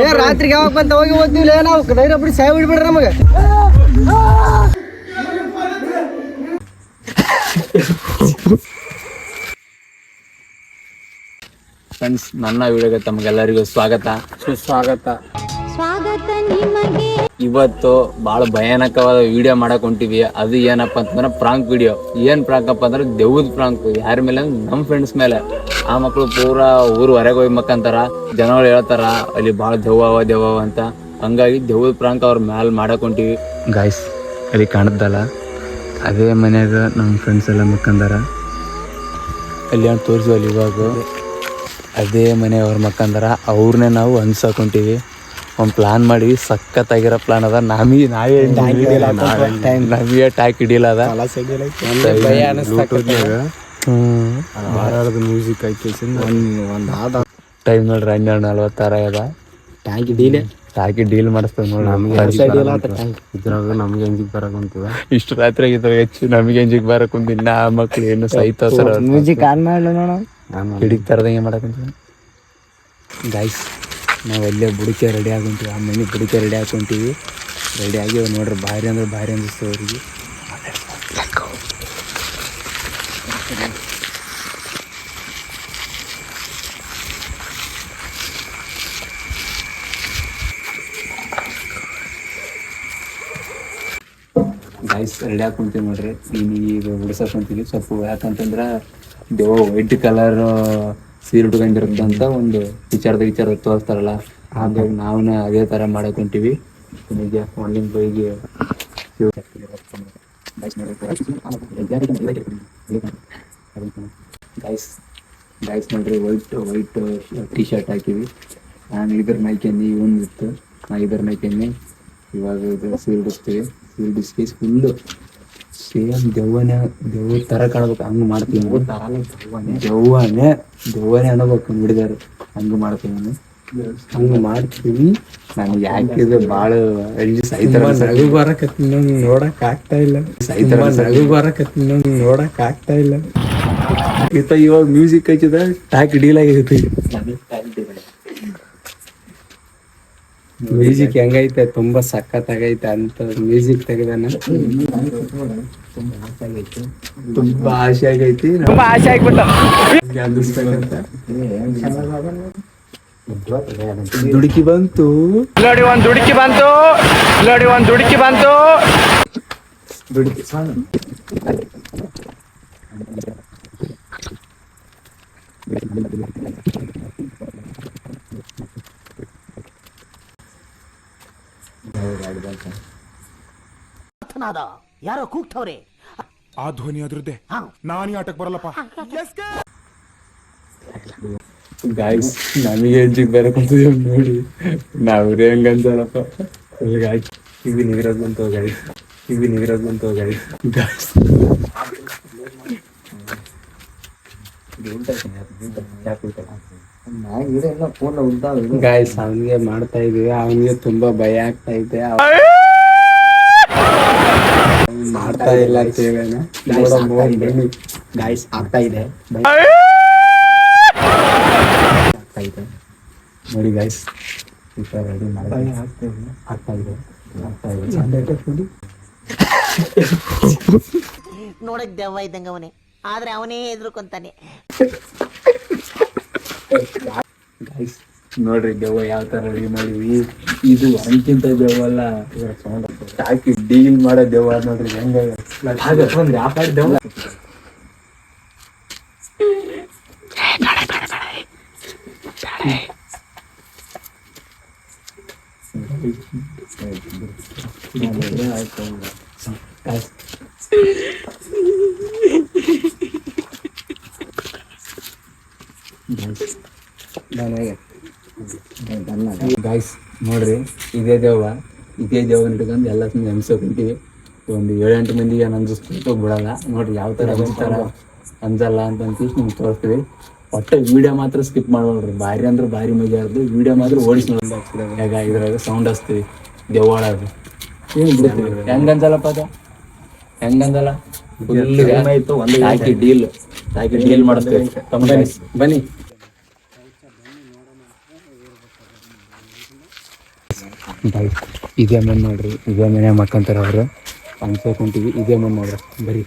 ಏ ರಾತ್ರಿಗೆ ಯಾವಾಗ ಬಂತ? ಹೋಗಿ ಓದ್ತಿಲ್ಲ ನಾವು. ಧೈರ್ಯ ಬಿಡಿ ಸಾಯ್ ಬಿಡ್ಬಿಡ್ರಿ ನಮಗೆ. ಫ್ರೆಂಡ್ಸ್ ನನ್ನ ವಿಡಿಯೋಗೆ ತಮಗೆಲ್ಲರಿಗೂ ಸ್ವಾಗತ. ಸುಸ್ವಾಗತ. ಇವತ್ತು ಭಾಳ ಭಯಾನಕವಾದ ವಿಡಿಯೋ ಮಾಡಕ್ ಹೊಂಟಿವಿ ಅದು ಏನಪ್ಪ ಅಂತಂದ್ರೆ ಪ್ರಾಂಕ್ ವಿಡಿಯೋ ಏನ್ ಪ್ರಾಂಕ್ ಅಪ್ಪ ಅಂದ್ರೆ ದೆವ್ವದ ಪ್ರಾಂಕ್ ಯಾರ ಮೇಲೆ ಅಂದ್ರೆ ನಮ್ಮ ಫ್ರೆಂಡ್ಸ್ ಮೇಲೆ. ಆ ಮಕ್ಳು ಪೂರಾ ಊರು ಹೊರಗೆ ಹೋಗಿ ಮಕ್ಕಂತಾರ. ಜನಗಳು ಹೇಳ್ತಾರ ಅಲ್ಲಿ ಭಾಳ ದೆವ್ವ ಅವ ದೆವ್ವ ಅವ ಅಂತ. ಹಂಗಾಗಿ ದೆವ್ವದ ಪ್ರಾಂಕ್ ಅವ್ರ ಮ್ಯಾಲ್ ಮಾಡಕ್ ಹೊಂಟಿವಿ. ಗಾಯ್ಸ್ ಅಲ್ಲಿ ಕಾಣದ್ದಲ್ಲ ಅದೇ ಮನ್ಯಾಗ ನಮ್ಮ ಫ್ರೆಂಡ್ಸ್ ಎಲ್ಲ ಮಕ್ಕಂದಾರ. ಅಲ್ಲಿ ತೋರಿಸುವಲ್ಲಿ ಇವಾಗ? ಅದೇ ಮನೆಯವ್ರ ಮಕ್ಕಂದಾರ. ಅವ್ರನ್ನೇ ನಾವು ಅನ್ಸಕೊಂತೀವಿ ಒಂದು ಪ್ಲಾನ್ ಮಾಡಿ ಸಖತ್ತಾಗಿರೋ ಪ್ಲಾನ್ ಅದ. ನಮಗೆ ನಾವೇ ನಮಗೆ ಟ್ಯಾಕ್ ಹಿಡಿಯಲ್ಲ ಅದ. ಮ್ಯೂಸಿಕ್ ಟೈಮ್ ನೋಡ್ರಿ ಹನ್ನೆರಡು ನಲ್ವತ್ತಾರ ಅದ ಟ್ಯಾಂಕ್ ಡೀಲ್ ಟ್ಯಾಕಿ ಡೀಲ್ ಮಾಡಿಸ್ತೇವೆ ನೋಡಿ ಇದ್ರಾಗ ನಮ್ಗೆ ಎಂಜಿಗೆ ಬರಕ್ ಇಷ್ಟು ರಾತ್ರಿ ಆಗಿದ್ರೆ ಹೆಚ್ಚು ನಮಗೆ ಎಂಜಿಗೆ ಬರಕ್ ಕುಂತೀನಿ ನಾ ಮಕ್ಳು ಏನು ಸಹಿತ ಮ್ಯೂಸಿಕ್ ಆನ್ ಮಾಡಲ್ಲ ನೋಡ. ಹಿಡಿಗೆ ತರದಂಗೆ ಮಾಡಕ್ಕಂತೀವಿ ಗಾಯ್ಸ್ ನಾವು ಅಲ್ಲೇ ಬುಡಿಕೆ ರೆಡಿ ಆಗೊಂತೀವಿ ಆ ಮನೆ ಬುಡಿಕೆ ರೆಡಿ ಹಾಕೊಂತೀವಿ ರೆಡಿ ಆಗಿ ನೋಡ್ರಿ ಭಾರಿ ಅಂದ್ರೆ ಭಾರಿ ಅನ್ನಿಸ್ತು ಅವ್ರಿಗೆ. ಗಾಯ್ಸ್ ರೆಡಿ ಹಾಕೊಂತೀವಿ ನೋಡ್ರಿ. ಈಗ ಉಡ್ಸಕೊಂತೀವಿ ಸ್ವಲ್ಪ ಯಾಕಂತಂದ್ರೆ ದೇವ ವೈಟ್ ಕಲರ್ ಸೀರೆ ಉಟ್ಕೊಂಡಿರುತ್ತೆ ಅಂತ ಒಂದು ವಿಚಾರದ ವಿಚಾರ ತೋರಿಸ್ತಾರಲ್ಲ, ಹಾಗಾಗಿ ನಾವನ್ನ ಅದೇ ತರ ಮಾಡಕ್ ನಿಮಗೆ ಒಂದಿನ ಬೈಗೆ ಗೈಸ್ ಗೈಸ್ ನೋಡ್ರಿ ವೈಟ್ ವೈಟ್ ಟಿ ಶರ್ಟ್ ಹಾಕಿವಿ. ನಾನು ಇದ್ರ ಮೈಕೆನ್ನಿ, ಇವನ್ ಇತ್ತು ನಾ ಇದ್ರ ಮೈಕೆನ್ನಿ. ಇವಾಗ ಇದು ಸೀರೆ ಸೀಲ್ಡಿಸ್ಕಿ ಫುಲ್ಲು ಸೇಮ್ ದೆವ್ವನೆ ದೆವ್ವ ತರ ಕಾಣ್ಬೇಕು ಹಂಗೆ ಮಾಡ್ತೀವಿ ದೆವ್ವನೆ ದೆವ್ವನೆ ಅನ್ನಬೇಕು ನೋಡಿದಾರೆ ಹಂಗ ಮಾಡ್ತೀವಿ ನಾನು. ಹಂಗೆ ಮಾಡ್ತೀವಿ ನಾನು ಯಾಕಿದ್ರೆ ಬಾಳ ಎಲ್ಲಿ ಸೈತರ ನಗು ಬರಕತ್ತಿ ನೋಡಕ್ ಆಗ್ತಾ ಇಲ್ಲ. ಸೈತರ ನಗು ಬರಕತ್ತಿನ ನೋಡಕ್ ಆಗ್ತಾ ಇಲ್ಲ. ಈತ ಇವಾಗ ಮ್ಯೂಸಿಕ್ ಹಚ್ಚಿದ ಟ್ಯಾಕ್ ಡೀಲ್ ಆಗಿರುತ್ತೆ. ಮ್ಯೂಸಿಕ್ ಹೆಂಗೈತೆ? ತುಂಬಾ ಸಖತ್ತಾಗೈತೆ ಅಂತ ಮ್ಯೂಸಿಕ್ ತೆಗೆದಾನ? ತುಂಬಾ ಆಸೆ ಆಗೈತಿ ತುಂಬಾ ಆಸೆ ಆಗ್ಬಿಟ್ಟು ದುಡುಕಿ ಬಂತು. ನೋಡಿ ಒಂದ್ ದುಡುಕಿ ಬಂತು. ನೋಡಿ ಒಂದ್ ದುಡುಕಿ ಬಂತು. ದುಡುಕಿ. ಯಾರೋ ಕೂಗ್ತವ್ರೆ. ಆ ಧ್ವನಿ ಅದ್ರದ್ದೇ. ನಾನೇ ಆಟಕ್ಕೆ ಬರಲ್ಲಪ್ಪ. ಗಾಯ್ಸ್ ನಮಗೆ ಹೆಜ್ಜಿಗೆ ಬೇರೆ ಕುಂತಿದ್ದೀವಿ ನೋಡಿ. ನಾವ್ರೇ ಹೆಂಗ ಅನ್ಸಲ್ಲಪ್ಪ. ಗಾಯ್ಸ್ ಇವಿ ನೀರೋದ್ ಬಂತು ಗಾಯ್ಸ್ ಇವಿ ನೀರೋದ್ ಬಂತು ಗಾಯ್ಸ್ ಗಾಯ್ಸ್ ಗಾಯ್ಸ್ ಅವನಿಗೆ ಮಾಡ್ತಾ ಇದೀವಿ ಅವನಿಗೆ ತುಂಬಾ ಭಯ ಆಗ್ತಾ ಇದೆ. ಮಾಡ್ತಾ ಇಲ್ಲ ಅಂತೇವೇನ ಬನ್ನಿ ಗಾಯ್ಸ್ ಆಗ್ತಾ ಇದೆ. ಆಗ್ತಾ ಇದೆ. ನೋಡಿ ಗಾಯ್ಸ್ ರೆಡಿ ಮಾಡಿ. ಆಗ್ತಾ ಇದೆ. ಆಗ್ತಾ ಇದೆ. ನೋಡಕ್ ದೆವ್ವ ಇದ್ದಂಗ ಅವನೇ. ಆದ್ರೆ ಅವನೇ ಹೆದರ್ಕೊಂತಾನೆ. ಗೈಸ್ ನೋಡ್ರಿ ದೆವ್ವ ಯಾವ ತರ ರೆಡಿ ಮಾಡಿವಿ ಇದು ಅಂಕಿಂತ ದೆವ್ವ ಅಲ್ಲ ಹಾಕಿ ಡೀಲ್ ಮಾಡೋ ದೆವ್ವ ನೋಡ್ರಿ ಹೆಂಗ ದೆವ್ವ ಗಾಯ್ಸ್ ನೋಡ್ರಿ ಇದೇ ದೇವ ಇದೇ ದೇವ ಇಟ್ಕೊಂಡು ಎಲ್ಲ ಒಂದ್ ಒಂದು ಏಳೆಂಟು ಮಂದಿಗೆ ಅನ್ಸಿಸ್ತು ಬಿಡಲ್ಲ. ನೋಡ್ರಿ ಯಾವ ಥರ ಅನ್ಸ್ತಾರ ಅನ್ಸಲ್ಲ ಅಂತ ಅಂತೀವಿ ನಿಮ್ಗೆ ತೋರಿಸ್ತೀವಿ. ಒಟ್ಟೆ ವಿಡಿಯೋ ಮಾತ್ರ ಸ್ಕಿಪ್ ಮಾಡ್ಬೇಡ್ರಿ ಭಾರಿ ಅಂದ್ರೆ ಭಾರಿ ಮಜಾ ಇರೋದು ವಿಡಿಯೋ ಮಾತ್ರ ಓಡಿಸಿ ನೋಡಿ ಹೇಗ ಇದ್ರಾಗ ಸೌಂಡ್ ಹಚ್ತೀವಿ. ದೆವ್ವಾಳದು ಏನು ಬಿಡ್ತೀವಿ ಹೆಂಗ್ ಅನ್ಸಲ್ಲಪ್ಪ ಅದ ಹೆಂಗ ಅನ್ಸಲ್ಲ ಹಾಕಿ ಡೀಲ್. ಹಾಕಿ ಡೀಲ್ ಮಾಡಿಸ್ತೀವಿ. ಬನ್ನಿ. ಇದೇ ಮನೆ ನೋಡ್ರಿ ಇದೇ ಮನೆ ಮಕ್ಕಂತಾರ ಅವರು. ಅನ್ಸೋಕೊಂತೀವಿ ಇದೇ ಮನೆ ನೋಡ್ರಿ. ಬರೀ.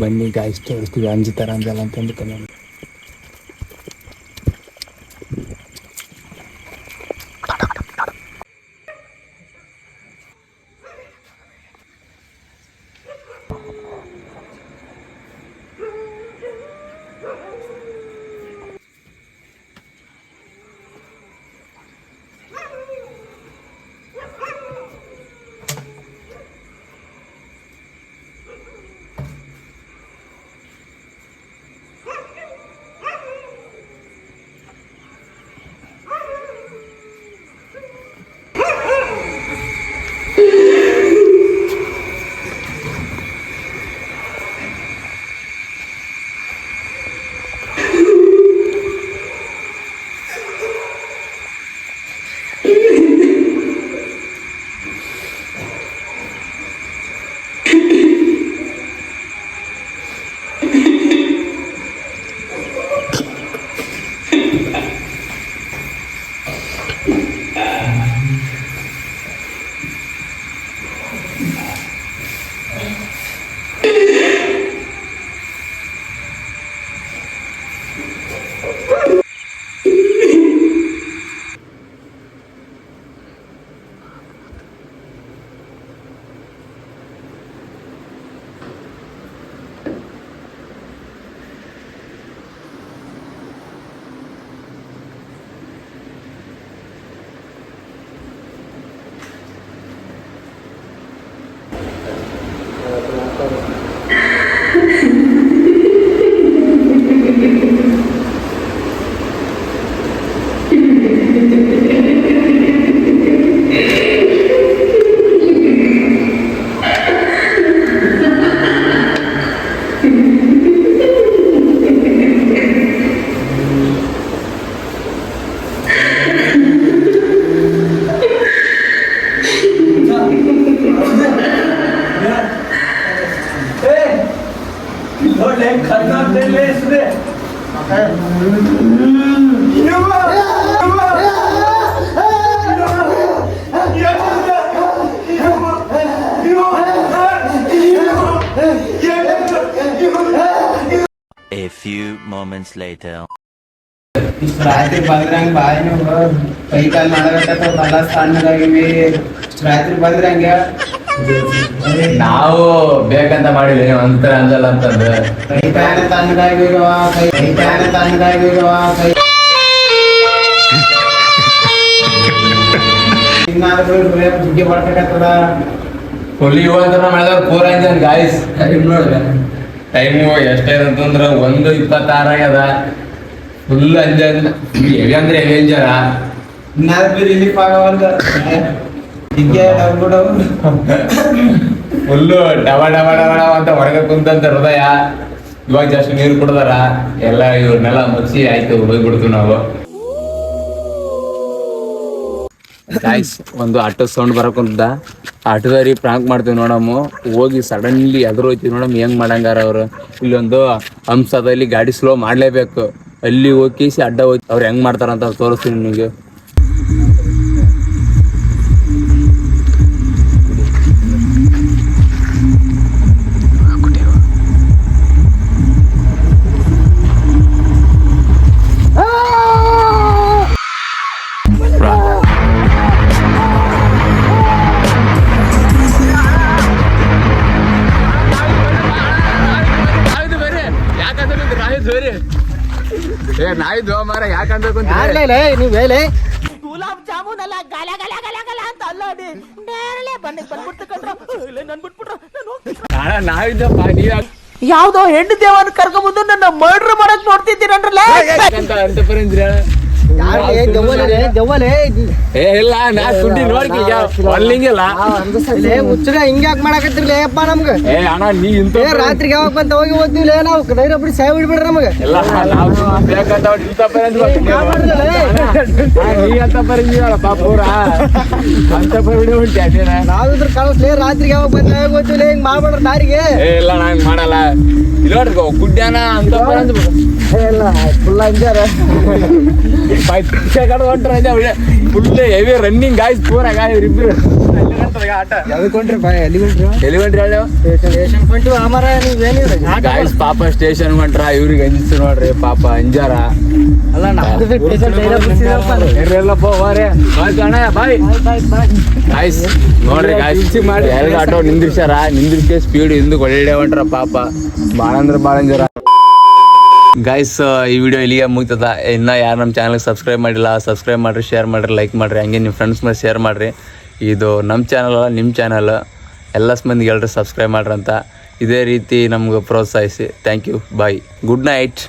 ಬನ್ನಿ ಗಾಯ್ಸ್ ತೋರಿಸ್ತೀವಿ ಅಂಜುತ್ತಾರ ಅಂಜಲ್ಲ ಅಂತಂದು ಕಮ್ಮಿ moments later. ರಾತ್ರಿ ಬಂದ್ರಂಗ ಬಾಯಿ ನೋವು ಕೈ ಕಾಲು ಮಾಡಬೇಕತ್ತ ಬಲ್ಲ ಸಣ್ಣದಾಗಿವಿ ರಾತ್ರಿ ಬಂದ್ರಂಗ. ನಾವು ಬೇಕಂತ ಮಾಡಿದ್ವಿ ಅಂತರ ಅಂದಲ್ಲ ಅಂತಂದ್ರೆ. ಕೈ ಕಾಲ ತಣ್ಣಗಾಗಿರುವ ಕೈ ಕೈ ಕಾಲ ತಣ್ಣಗಾಗಿರುವ ಕೈ ಇನ್ನಾದ್ರೂ ಬುದ್ಧಿ ಮಾಡ್ಬೇಕತ್ತದ ಹೊಲಿಯುವ ಅಂತ ಮಾಡಿದ್ರೆ ಪೂರ ಅಂಜನ್ ಗಾಯ್ಸ್. ನೋಡ್ದೆ ಟೈಮು ಎಷ್ಟೇ ಅಂತಂದ್ರ ಒಂದು ಇಪ್ಪತ್ತಾರಾಗ್ಯದ ಫುಲ್ ಅಂಜನ್ ಹೆವಿ ಅಂದ್ರೆ ಹೆವಿ ಅಂಜನ ಇನ್ನಾದ್ರೂ ರಿಲೀಫ್ ಆಗವಂತ ಹಿಂಗೆ ಫುಲ್ಲು ಡಬ ಡಬ ಡಬ ಡಬ ಅಂತ ಹೊರಗೆ ಕುಂತಂತ ಹೃದಯ. ಇವಾಗ ಜಸ್ಟ್ ನೀರು ಕುಡ್ದಾರ. ಎಲ್ಲ ಇವ್ರನ್ನೆಲ್ಲ ಮುಚ್ಚಿ ಆಯ್ತು ಹೋಗ್ಬಿಡ್ತು ನಾವು. ಗಾಯ್ಸ್ ಒಂದು ಆಟೋ ಸೌಂಡ್ ಬರಕುಂತ ಆಟೋದವ್ರಿಗೆ ಪ್ರಾಂಕ್ ಮಾಡ್ತೀವಿ ನೋಡಮ್ಮ ಹೋಗಿ ಸಡನ್ಲಿ ಎದುರು ಹೋಯ್ತೀವಿ ನೋಡಮ್ಮ ಹೆಂಗ್ ಮಾಡಂಗಾರ ಅವ್ರು? ಇಲ್ಲೊಂದು ಹಂಸದಲ್ಲಿ ಗಾಡಿ ಸ್ಲೋ ಮಾಡ್ಲೇಬೇಕು. ಅಲ್ಲಿ ಹೋಗಿ ಅಡ್ಡ ಹೋಗಿ ಅವ್ರು ಹೆಂಗ್ ಮಾಡ್ತಾರಂತ ತೋರಿಸ್ತೀನಿ ನಿಮಗೆ. ಮಾರ ಯಾಕಂದ್ರೆ ನೀವ್ ಹೇಳಿ. ಗುಲಾಬ್ ಜಾಮೂನ್ ಅಲ್ಲ ಗಲ ಗಲ ಗಲ ಗಲ ಅಂತ ಅಲ್ಲೋಡಿ. ಅಣ್ಣ ನಾವಿದ್ದಪ್ಪ ನೀವ್ ಯಾವ್ದೋ ಹೆಣ್ಣು ದೇವನ ಕರ್ಕೊಂಬಂದು ನನ್ನ ಮರ್ಡರ್ ಮಾಡಕ್ ನೋಡ್ತಿದ್ದೀರನ್ರಲ್ಲ? ಅಂತ ಅಂತ ಪರಂದ್ರಿ ಏ ಇಲ್ಲ ನಾ ಸುದ್ದಿ ನೋಡ್ಕಿಲ್ಲ ಒಲ್ಲಿಂಗಿಲ್ಲ ಹುಚ್ಚರ ಹಿಂಗ್ಯಾಕ್ ಮಾಡಾಕತ್ತಿರ್ಲಿ ಅಪ್ಪ ನಮ್ಗ? ಏ ಅಣ್ಣ ನೀ ಇಂತ ರಾತ್ರಿಗೆ ಯಾವಾಗ ಬಂತ? ಹೋಗಿ ಓದ್ತಿವ್ಲೇ ನಾವು. ಧೈರ್ಯ ಬಿಡಿ ಸಾಯ್ ಬಿಡ್ಬಿಡ್ರಿ ನಮಗ. ಎಲ್ಲ ನಾವು ಬೇಕಂತ ಇಂತ ನೀ ಅಂತ ಪರಂದಿವಲ್ಲ ಪಾಪೂರ ಅಂತ ಬರ್ಬಿಡಿ ಉಂಟೆ ನಾವಿದ್ರ ಕಳಿಸ್ಲಿ ರಾತ್ರಿಗೆ ಯಾವಾಗ ಬಂತ? ಯಾವಾಗ ಓದ್ತಿವ್ಲೇ ಹಿಂಗ್ ಮಾಡ್ಬಿಡ್ರಿ ದಾರಿಗೆ. ಏ ಇಲ್ಲ ನಾ ಹಂಗ್ ಮಾಡಲ್ಲ. ಇಲ್ಲ ನೋಡ್ರಿ ಗುಡ್ಡ್ಯಾನ ಅಂತ ಇಲ್ಲ ಫುಲ್ ಅಂಜಾರ. ಕಡೆ ಹೊಂಟ್ರ ಫುಲ್ ಹೆವಿ ರನ್ನಿಂಗ್ ಗಾಯ್ಸ್ ಪೂರ ಗಾಯ ಇಬ್ರು ಗಾಯ್ಸ್ ಪಾಪ ಸ್ಟೇಷನ್ ಹೊಂಟ್ರ ಇವ್ರಿಗೆ ಅಂಜಿಸ್ತು ನೋಡ್ರಿ ಪಾಪ ಅಂಜಾರ ಗಾಯ್ಸ್ ನೋಡ್ರಿ ಗಾಯ್ಸ್ ಮಾಡಿ. ಆಟೋ ನಿಂದ್ರಿಸ್ಯಾರ ನಿಂದ್ರಿಸಿ ಸ್ಪೀಡ್ ಹಿಂದಕ್ಕೆ ಒಳ್ಳೆ ಹೊಂಟ್ರ ಪಾಪ. ಬಾಳ ಅಂದ್ರ ಬಾಳ ಅಂಜಾರ ಗಾಯ್ಸ್ ಈ ವಿಡಿಯೋ ಇಲ್ಲಿಗೆ ಮುಗ್ತದ. ಇನ್ನು ಯಾರು ನಮ್ಮ ಚಾನಲ್ಗೆ ಸಬ್ಸ್ಕ್ರೈಬ್ ಮಾಡಿಲ್ಲ ಸಬ್ಸ್ಕ್ರೈಬ್ ಮಾಡಿರಿ ಶೇರ್ ಮಾಡಿರಿ ಲೈಕ್ ಮಾಡಿರಿ, ಹಂಗೆ ನಿಮ್ಮ ಫ್ರೆಂಡ್ಸ್ ಮೇಲೆ ಶೇರ್ ಮಾಡಿರಿ. ಇದು ನಮ್ಮ ಚಾನಲ್ ಅಲ್ಲ ನಿಮ್ಮ ಚಾನಲ್ ಎಲ್ಲ ಮಂದಿಗೆ ಹೇಳ್ರಿ ಸಬ್ಸ್ಕ್ರೈಬ್ ಮಾಡ್ರಿ ಅಂತ. ಇದೇ ರೀತಿ ನಮ್ಗೆ ಪ್ರೋತ್ಸಾಹಿಸಿ. Thank you bye good night